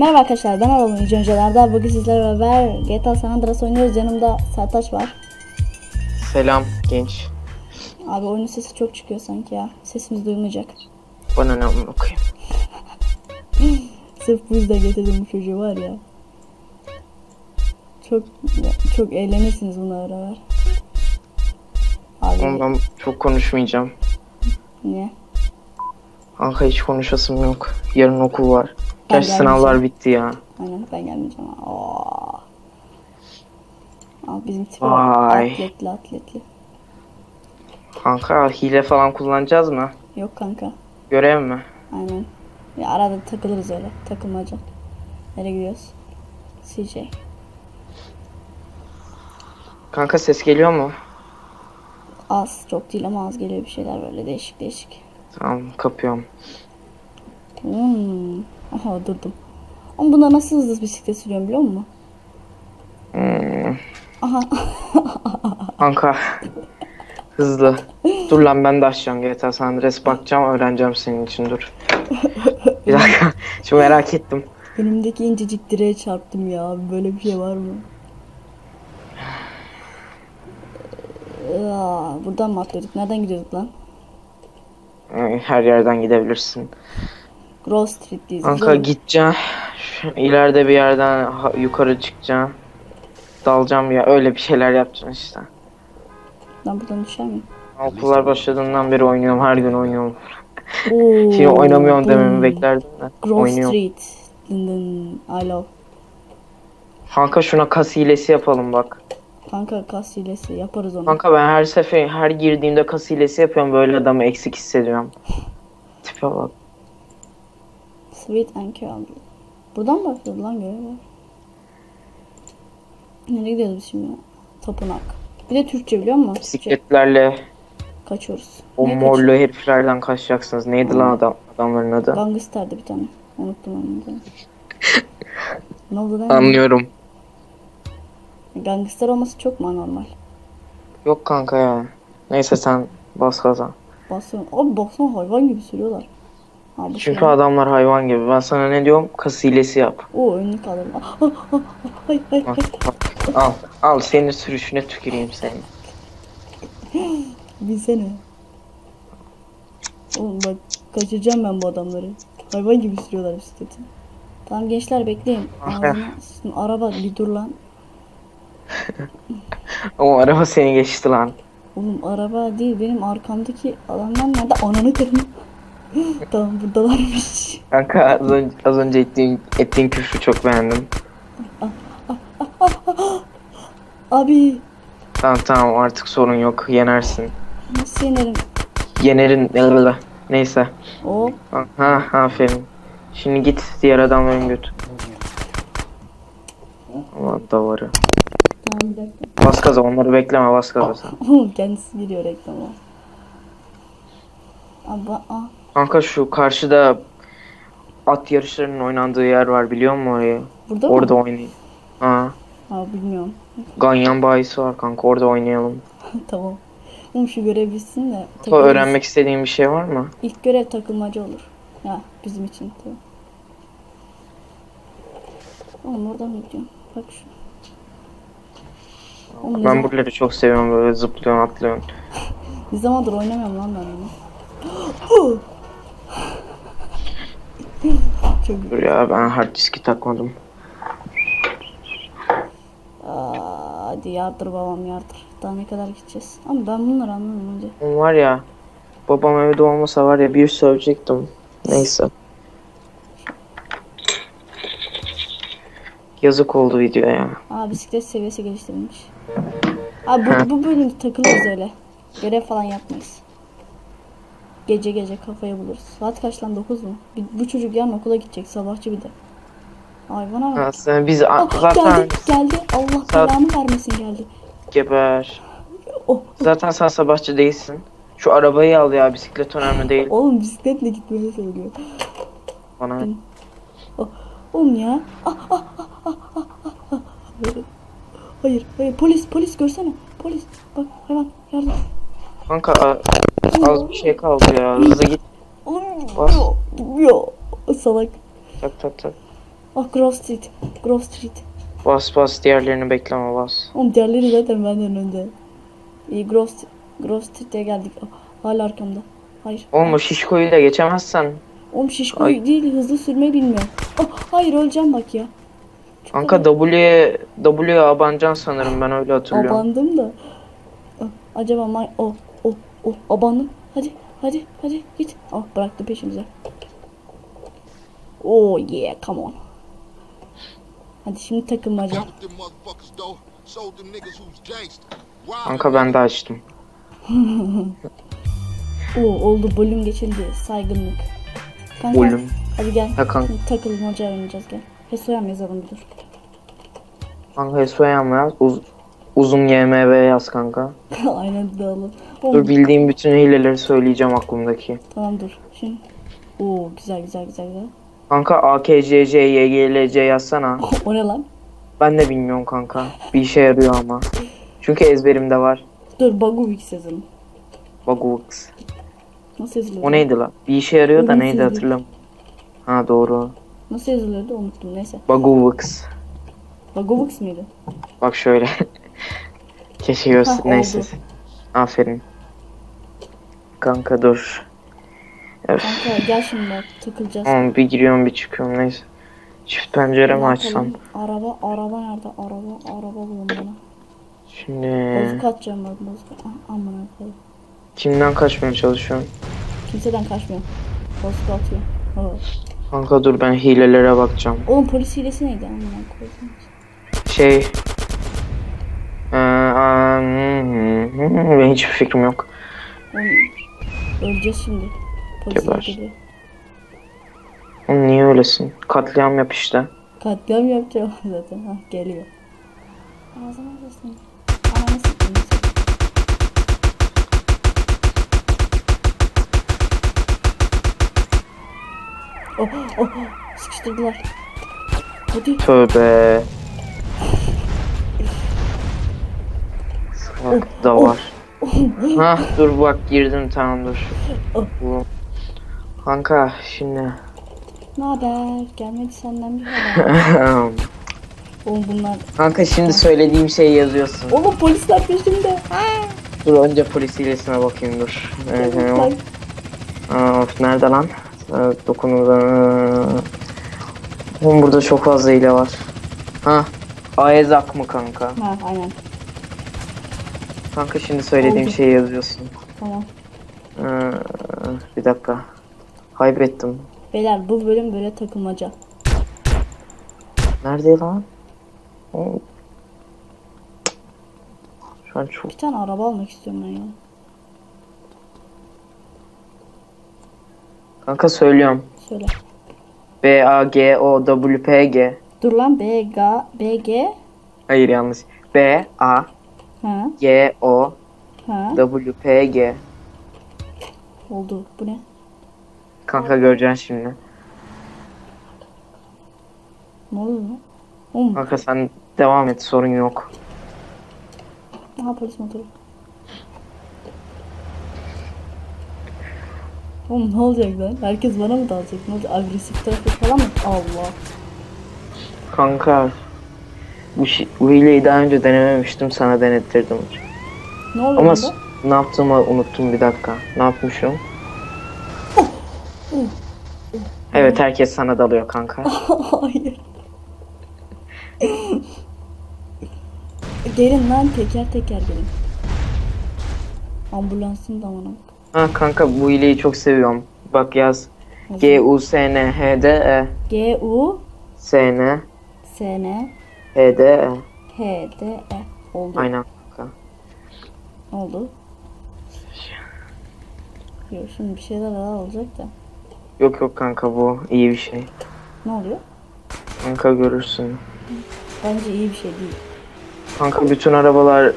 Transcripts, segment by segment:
Merhaba arkadaşlar ben Aralım İlk öncelerde bugün sizlerle beraber GTA San Andreas oynuyoruz. Yanımda Sertaç var. Selam genç. Abi oyunun sesi çok çıkıyor sanki ya. Sesimiz duyulmayacak. Bana ne amına koyayım. Sırf bu yüzden getirdim bu çocuğu var ya. Çok çok eğlenirsiniz bunu ara ver. Abi Ondan çok konuşmayacağım. niye? Kanka hiç konuşasım yok. Yarın okul var. Gerçi gelmeyeceğim. sınavlar bitti ya. Aynen ben gelmeyeceğim. Aa. Abi bizim tipi Vay. atletli atletli. Kanka hile falan kullanacağız mı? Yok kanka. Görev mi? Aynen. Ya arada takılırız öyle. Takılmaca. Nereye gidiyoruz? CJ. Kanka ses geliyor mu? Az. Çok değil ama az geliyor bir şeyler böyle değişik değişik. Tamam kapıyorum. Hmm. Aha durdum. Ama bunda nasıl hızlı bisiklet sürüyorum biliyor musun? Hmm. Aha. Kanka. Hızlı. Dur lan ben de açacağım GTA San Andreas bakacağım öğreneceğim senin için dur. Bir dakika. Şimdi merak ettim. Önümdeki incecik direğe çarptım ya. Böyle bir şey var mı? Aa, buradan mı atlıyorduk? Nereden gidiyorduk lan? Ee, Her yerden gidebilirsin. Grove Street'teyiz. Kanka gideceğim. İleride bir yerden yukarı çıkacağım. Dalacağım ya öyle bir şeyler yapacaksın işte. Ben buradan düşer miyim? Okullar başladığından beri oynuyorum. Her gün oynuyorum. Oo, Şimdi oynamıyorum dememi beklerdim de. Grove Oynuyorum. Street. Dın dın. I love. Kanka şuna kas hilesi yapalım bak. Kanka kas hilesi yaparız onu. Kanka ben her sefer her girdiğimde kas hilesi yapıyorum. Böyle adamı eksik hissediyorum. Tipe bak. Sweet and Curl. Buradan başladı lan görev var? Nereye gidiyoruz biz şimdi? Tapınak. Bir de Türkçe biliyor musun? Bisikletlerle Kaçıyoruz. o Niye morlu heriflerden kaçacaksınız. Neydi lan adam adamların adı? Gangster'di bir tane. Unuttum onu da. ne oldu lan? Anlıyorum. Gangster olması çok mu anormal? Yok kanka ya. Neyse sen bas gaza. Basıyorum. Abi baksana hayvan gibi sürüyorlar. Ha, bu Çünkü şey. adamlar hayvan gibi. Ben sana ne diyorum? Kas hilesi yap. Oo önlük. Ah, ah, ah, ah, hay. bak. Al. Al senin sürüşüne tüküreyim seni. Bilsene. Oğlum bak kaçıracağım ben bu adamları. Hayvan gibi sürüyorlar bisikleti. Tamam gençler bekleyin. Ah, Ağzına, Şimdi araba bir dur lan. O araba seni geçti lan. Oğlum araba değil benim arkamdaki adamlar nerede? Ananı kırın. tamam buradalarmış. Kanka az önce, az önce ettiğin, ettiğin küfrü çok beğendim. Abi Tamam tamam artık sorun yok. Yenersin. nasıl yenerim? Yenerin. Neyse. O Ha aferin. Şimdi git diğer adamların götür. Allah davarı. tamam bir dakika. Bas gaza onları bekleme bas gaza sen. Oğlum kendisi giriyor reklama. Abi ah Kanka şu karşıda at yarışlarının oynandığı yer var biliyor musun orayı? burada mı? Orada oynayın. Ha. Ha bilmiyorum. Ganyan bayisi var kanka orada oynayalım. tamam. Oğlum şu görev bitsin de. Kanka, takılırız. öğrenmek istediğin bir şey var mı? İlk görev takılmaca olur. Ya bizim için tabii. Oğlum oradan mı gidiyorum? Bak şu. Oğlum ne, Ben zaman, buraları çok seviyorum böyle zıplıyorsun atlıyorsun. ne zamandır oynamıyorum lan ben bunu. Dur ya ben hard diski takmadım. Aa, hadi yardır babam yardır. Daha ne kadar gideceğiz? Ama ben bunları önce. Oğlum var ya babam evde olmasa var ya bir sövecektim. Neyse. Yazık oldu videoya. Aa bisiklet seviyesi geliştirilmiş. Abi bu, bu bölümde takılırız öyle. Görev falan yapmayız. Gece gece kafaya buluruz. Saat kaç lan 9 mu? Bir- Bu çocuk yarın okula gidecek sabahçı bir de. Hayvana bak. Aslında biz a- Ah, zaten geldi geldi. Allah Saat- belanı vermesin geldi. geber. Oh, Zaten sen sabahçı değilsin. Şu arabayı al ya bisiklet önemli değil oğlum bisikletle gitmeyi söylüyor. bana. Oh, oğlum ya. Ah, ah, ah, ah, ah, ah, ah. Hayır, hayır. Polis, polis görsene. Polis. Bak hayvan yardım. Kanka a- az bir şey kaldı ya hızlı git. Bas. yo. Salak. Tak tak tak. Ah Grove Street. Grove Street. Bas bas diğerlerini bekleme bas. Oğlum diğerleri zaten benden önde. İyi Grove, Grove Street'e geldik. Ah, hala arkamda. Hayır. Oğlum o şişkoyu da geçemezsen. Oğlum şişko Ay. değil hızlı sürmeyi bilmiyor. Ah, hayır öleceğim bak ya. Çok Kanka W'ye W'ye abancan sanırım ben öyle hatırlıyorum. Abandım da. Ah, Acaba o o o abandım. Hadi hadi hadi git. Ah bıraktı peşimize. Oh yeah come on. Hadi şimdi takılmaca. Kanka ben de açtım. Oo oldu bölüm geçildi saygınlık. Kanka Bölüm. hadi gel. Ha kanka. Takılmaca oynayacağız gel. Hesoyam yazalım bir dur. Kanka Esoyan mı yaz? Uz, uzun YMV yaz kanka. Aynen dağılın. Dur Oğlum, bildiğim bütün hileleri söyleyeceğim aklımdaki. tamam dur. Şimdi. Oo güzel güzel güzel güzel. Kanka AKCC YGLC yazsana. o ne lan? Ben de bilmiyorum kanka. Bir işe yarıyor ama. Çünkü ezberimde var. Dur Baguvix yazalım. Baguvix. Nasıl yazılıyor? O neydi lan? Bir işe yarıyor da neydi hatırlamıyorum. Ha doğru. Nasıl yazılıyordu unuttum neyse. Baguvix. Baguvix miydi? Bak şöyle. Keşke göster. Neyse. oldu. Aferin. Kanka dur. Öf. Kanka gel şimdi bak takılacağız. Tamam bir giriyorum bir çıkıyorum neyse. Çift pencere mi açsam? Araba, araba nerede? Araba, araba bulun bana. Şimdi Bozuk atacağım bak bozuk. Ah, koyayım. kimden kaçmaya çalışıyorum? Kimseden kaçmıyor. Bozuk atıyor. Oo. Kanka dur ben hilelere bakacağım. Oğlum polis hilesi neydi? Aman koyayım. Şey... benim hiçbir fikrim yok. Öleceğiz şimdi. Polis Geber. geliyor. Oğlum niye öylesin? Katliam yap işte. Katliam yapacağım zaten. Hah geliyor. Ağzına basın. Ananı. Oh, oh, oh. Sıkıştırdılar. Hadi. Tövbe. Salak da var. Hah dur bak girdim tamam dur. Bu. Kanka şimdi. Ne haber? Gelmedi senden bir haber. Oğlum bunlar... Kanka şimdi söylediğim şeyi yazıyorsun. Oğlum polisler peşimde. Dur önce polis hilesine bakayım dur. Evet. Bak, of, nerede lan? Evet, dokunuza. Oğlum burada çok fazla hile var. Ha. Aezak mı kanka? Ha aynen. Kanka şimdi söylediğim Oldu. şeyi yazıyorsun. Tamam. Ee, bir dakika. Kaybettim. Beyler bu bölüm böyle takılmaca. Nerede lan? Şu an çok... Bir tane araba almak istiyorum ben ya. Kanka söylüyorum. Söyle. B A G O W P G. Dur lan B, G, B, G. Hayır yanlış. B A G O. W P G. Oldu. Bu ne? Kanka göreceksin şimdi. Ne oluyor lan? Oğlum. Kanka sen devam et sorun yok. Aha polis motoru. Oğlum ne olacak lan? Herkes bana mı dalacak? Ne olacak? Agresif tarafı falan mı? Allah. Kanka bu, hileyi daha önce denememiştim sana denettirdim. Ne oluyor Ama burada? s- ne yaptığımı unuttum bir dakika. Ne yapmışım? Evet herkes sana dalıyor kanka. Hayır. gelin lan teker teker gelin. Ambulansın da amına. Ha kanka bu hileyi çok seviyorum. Bak yaz. G U S N H D E G U S N S N H D E. H D E oldu. Aynen kanka. Oldu? Yok şimdi bir şeyler daha olacak da. Yok yok kanka bu iyi bir şey. Ne oluyor? Kanka görürsün. Bence iyi bir şey değil. Kanka bütün arabalar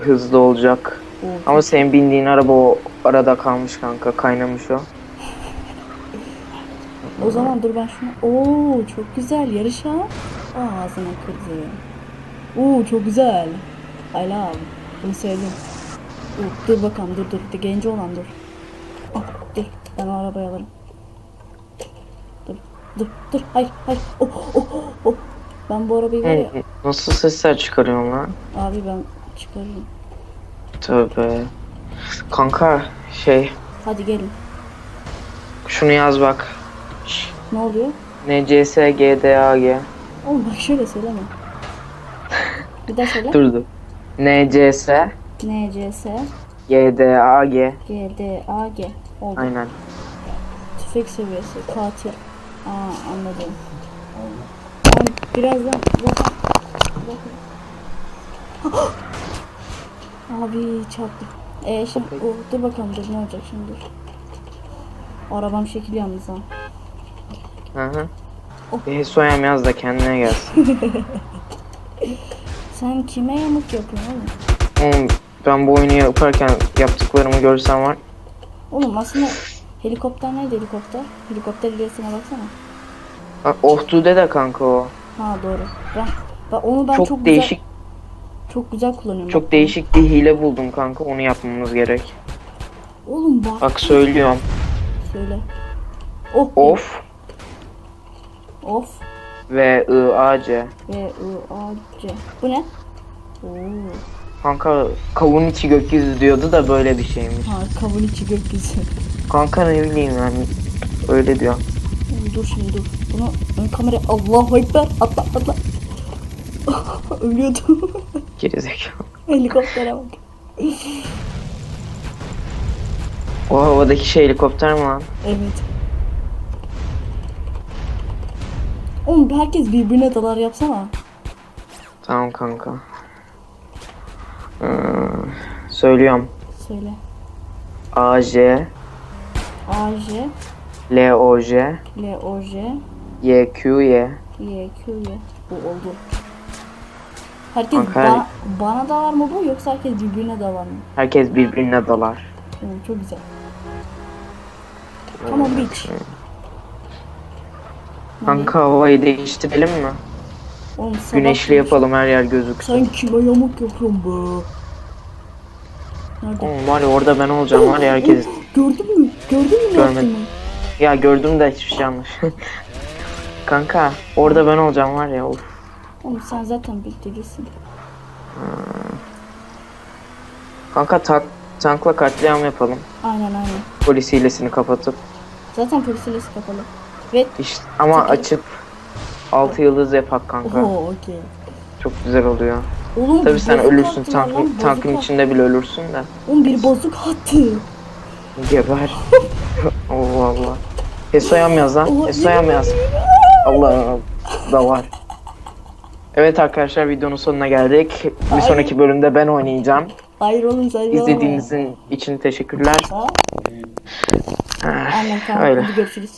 hızlı olacak. O, Ama senin bindiğin araba o arada kalmış kanka. Kaynamış o. o zaman dur ben şunu... Oo çok güzel yarış ha. Aa, ağzına kırdı. Oo çok güzel. I love. Bunu sevdim. Oo, dur bakalım dur dur. De, genci olan dur. Ah, dur ben o arabayı alırım. Dur. dur dur hayır hayır. Oh oh oh. Ben bu arabayı var ya. Hı, Nasıl sesler çıkarıyorsun lan? Abi ben çıkarırım. Tövbe. Kanka şey Hadi gelin. şunu yaz bak. Ne oluyor? NCS GDAG. Oğlum bak şöyle söyleme. Bir daha söyle. Dur dur. NCS NCS GDAG. GDAG oldu. Aynen. Tüfek seviyesi, katil. Aa anladım. Ben birazdan bakın. bakın. Abi çarptım. Ee şimdi o, dur bakalım dur ne olacak şimdi dur. Arabam şekil yalnız ha. Hı hı. Oh. Bir soyam yaz da kendine gelsin. Sen kime yamuk yapıyorsun oğlum? Oğlum ben bu oyunu yaparken yaptıklarımı görsen var. Oğlum aslında helikopter nerede helikopter? Helikopter ilerisine baksana. Bak Ohtu'de de kanka o. Ha doğru. Ben, ben onu ben çok, çok, değişik güzel çok güzel kullanıyorum. çok değişik bir hile buldum kanka. Onu yapmamız gerek. Oğlum bak. Bak söylüyorum. Söyle. Oh. Of Of. ve IAC. Ve I A C. Bu ne? Oo. Kanka kavun içi gökyüzü diyordu da böyle bir şeymiş. Ha kavun içi gökyüzü. Kanka ne bileyim yani öyle diyor. Dur şimdi dur. Bunu ön kamera Allahu Ekber atla atla. Ölüyordum. Gerizekalı. Helikoptere bak. O havadaki şey helikopter mi lan? Evet. Oğlum herkes birbirine dalar yapsana. Tamam kanka. Ee, söylüyorum. Söyle. AJ, A J LOJ, L O J YQY. Y Q Y. Bu oldu. Herkes Kanka, ba- bana da var mı bu yoksa herkes birbirine dalar mı? Herkes birbirine dalar. Oo, çok güzel. Tamam beach. Kanka havayı değiştirelim mi? Oğlum sabah Güneşli yapalım her yer gözüksün. Sen kime yamuk yapıyorsun be? Nerede? Oğlum var ya orada ben olacağım var ya herkes. Gördün mü? Gördün mü Görmedim. yaptığımı? Ya gördüm de hiçbir şey yanlış. Kanka orada ben olacağım var ya of. Oğlum sen zaten birliktesin. Kanka tank, tankla katliam yapalım. Aynen aynen. Polis hilesini kapatıp. Zaten polis ilesi kapalı. Ve İşte, ama açıp 6 yıldız yapak kanka. oho okey. Çok güzel oluyor. Oğlum Tabii sen bozuk ölürsün attılar lan, tankın, bozuk tankın içinde bile ölürsün de. Oğlum bir bozuk attı. Geber. Allah Allah. Esoyam yaz lan. Oha, Esoyam yemin yaz. Allah da var. Evet arkadaşlar videonun sonuna geldik. Bir Ay. sonraki bölümde ben oynayacağım. Hayır oğlum sen. İzlediğiniz için teşekkürler. Ha? Ah, Aynen tamam Öyle. hadi görüşürüz.